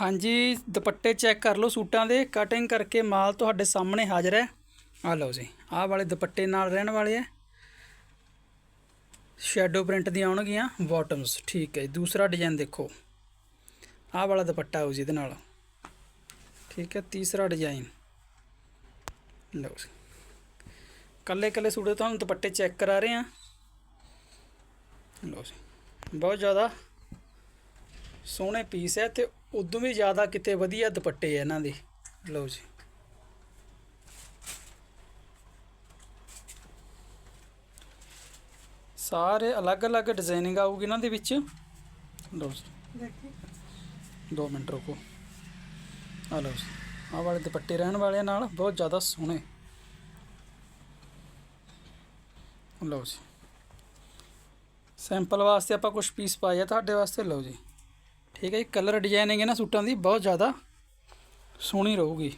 ਹਾਂਜੀ, ਦੁਪੱਟੇ ਚੈੱਕ ਕਰ ਲਓ ਸੂਟਾਂ ਦੇ। ਕਟਿੰਗ ਕਰਕੇ ਮਾਲ ਤੁਹਾਡੇ ਸਾਹਮਣੇ ਹਾਜ਼ਰ ਹੈ। ਆ ਲਓ ਜੀ, ਆਹ ਵਾਲੇ ਦੁਪੱਟੇ ਨਾਲ ਰਹਿਣ ਵਾਲੇ ਹੈ। ਸ਼ੈਡੋ ਪ੍ਰਿੰਟ ਦੀਆਂ ਆਉਣਗੀਆਂ ਬਾਟਮਸ ਠੀਕ ਹੈ ਜੀ। ਦੂਸਰਾ ਡਿਜ਼ਾਈਨ ਦੇਖੋ। ਆਹ ਵਾਲਾ ਦੁਪੱਟਾ ਆਊ ਜੀ ਇਹਦੇ ਨਾਲ। ਠੀਕ ਹੈ, ਤੀਸਰਾ ਡਿਜ਼ਾਈਨ ਲਓ ਜੀ। ਕੱਲੇ ਕੱਲੇ ਸੂਟ ਤੁਹਾਨੂੰ ਦੁਪੱਟੇ ਚੈੱਕ ਕਰਾ ਰਹੇ ਹਾਂ। ਲਓ ਜੀ, ਬਹੁਤ ਜ਼ਿਆਦਾ ਸੋਹਣੇ ਪੀਸ ਹੈ ਤੇ ਉਦੋਂ ਵੀ ਜ਼ਿਆਦਾ ਕਿਤੇ ਵਧੀਆ ਦੁਪੱਟੇ ਆ ਇਹਨਾਂ ਦੇ। ਲਓ ਜੀ। ਸਾਰੇ ਅਲੱਗ-ਅਲੱਗ ਡਿਜ਼ਾਈਨਿੰਗ ਆਊਗੀ ਇਹਨਾਂ ਦੇ ਵਿੱਚ। ਲਓ ਜੀ। ਦੋ ਮਿੰਟ ਰੁਕੋ। ਆ ਲਓ ਜੀ। ਆਹ ਵਾਲੇ ਦੁਪੱਟੇ ਰਹਿਣ ਵਾਲੇ ਨਾਲ ਬਹੁਤ ਜ਼ਿਆਦਾ ਸੋਹਣੇ। ਲਓ ਜੀ। ਸੈਂਪਲ ਵਾਸਤੇ ਆਪਾਂ ਕੁਝ ਪੀਸ ਪਾਏ ਆ ਤੁਹਾਡੇ ਵਾਸਤੇ। ਲਓ ਜੀ। ਠੀਕ ਹੈ ਜੀ ਕਲਰ ਡਿਜ਼ਾਈਨਿੰਗ ਨਾ ਸੂਟਾਂ ਦੀ ਬਹੁਤ ਜ਼ਿਆਦਾ ਸੋਹਣੀ ਰਹੂਗੀ।